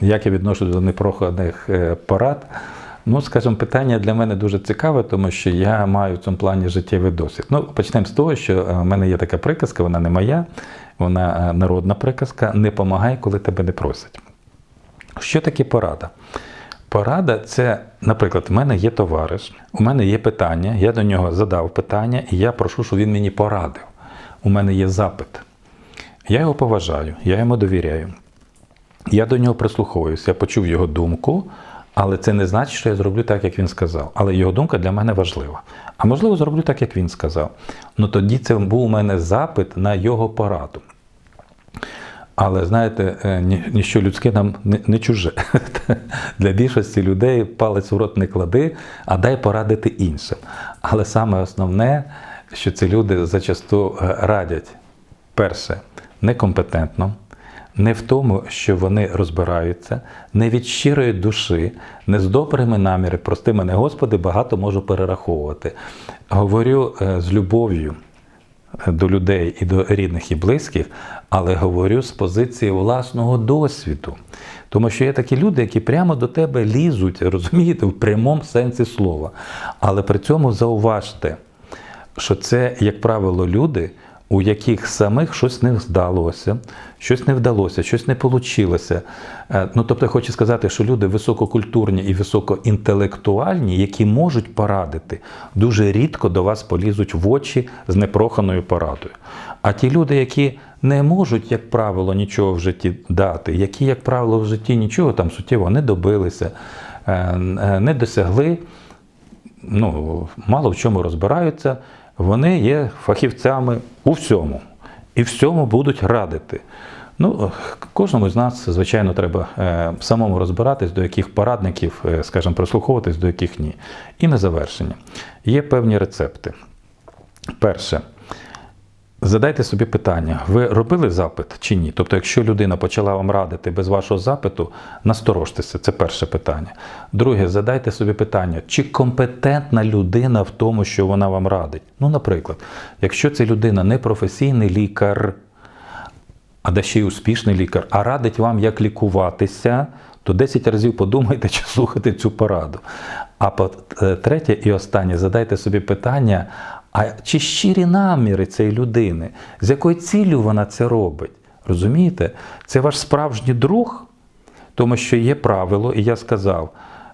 Як я відношусь до непроханих е, порад? Ну, скажімо, питання для мене дуже цікаве, тому що я маю в цьому плані життєвий досвід. Ну, почнемо з того, що е, в мене є така приказка, вона не моя, вона е, народна приказка не помагай, коли тебе не просять. Що таке порада? Порада це, наприклад, в мене є товариш, у мене є питання, я до нього задав питання, і я прошу, щоб він мені порадив. У мене є запит. Я його поважаю, я йому довіряю. Я до нього прислуховуюся, я почув його думку, але це не значить, що я зроблю так, як він сказав. Але його думка для мене важлива. А можливо, зроблю так, як він сказав. Ну тоді це був у мене запит на його пораду. Але знаєте, е, ніщо людське нам не, чуже. Для більшості людей палець в рот не клади, а дай порадити іншим. Але саме основне, що ці люди зачасту е, радять перше, некомпетентно, не в тому, що вони розбираються, не від щирої душі, не з добрими намірами, прости мене, Господи, багато можу перераховувати. Говорю е, з любов'ю до людей і до рідних і близьких, але говорю з позиції власного досвіду. Тому що є такі люди, які прямо до тебе лізуть, розумієте, в прямому сенсі слова. Але при цьому зауважте, що це, як правило, люди, у яких самих щось не вдалося, щось не вдалося, щось не вийшло. Ну, тобто, я хочу сказати, що люди висококультурні і високоінтелектуальні, які можуть порадити, дуже рідко до вас полізуть в очі з непроханою порадою. А ті люди, які не можуть, як правило, нічого в житті дати, які, як правило, в житті нічого там суттєво не добилися, е, е, не досягли, ну, мало в чому розбираються, вони є фахівцями у всьому. І всьому будуть радити. Ну, кожному з нас, звичайно, треба е, самому розбиратись, до яких порадників, е, скажімо, прислуховуватись, до яких ні. І на завершення. Є певні рецепти. Перше. Задайте собі питання: ви робили запит чи ні? Тобто, якщо людина почала вам радити без вашого запиту, насторожтеся, це перше питання. Друге, задайте собі питання, чи компетентна людина в тому, що вона вам радить. Ну, наприклад, якщо це людина не професійний лікар, а де ще й успішний лікар, а радить вам, як лікуватися, то 10 разів подумайте, чи слухати цю пораду. А е, третє і останнє, задайте собі питання, а чи щирі наміри цієї людини, з якою ціллю вона це робить? Розумієте? Це ваш справжній друг, тому що є правило, і я сказав,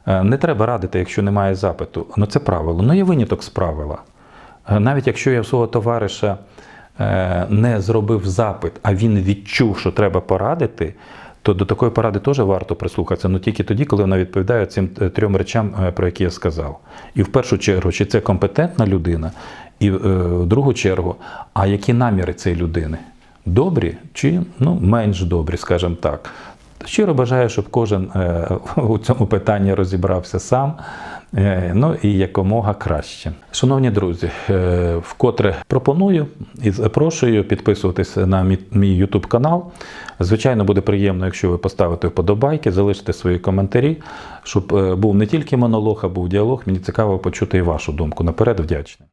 е, не треба радити, якщо немає запиту. Ну це правило. Ну є виняток з правила. Е, Навіть якщо я свого товариша е, не зробив запит, а він відчув, що треба порадити, то до такої поради теж варто прислухатися, але тільки тоді, коли вона відповідає цим трьом речам, про які я сказав. І в першу чергу, чи це компетентна людина, і е, в другу чергу, а які наміри цієї людини? Добрі чи ну, менш добрі, скажімо так. Щиро бажаю, щоб кожен е, у цьому питанні розібрався сам, е, ну і якомога краще. Шановні друзі, вкотре пропоную і запрошую підписуватись на мій, YouTube канал. Звичайно, буде приємно, якщо ви поставите вподобайки, залишите свої коментарі, щоб був не тільки монолог, а був діалог. Мені цікаво почути і вашу думку. Наперед вдячний.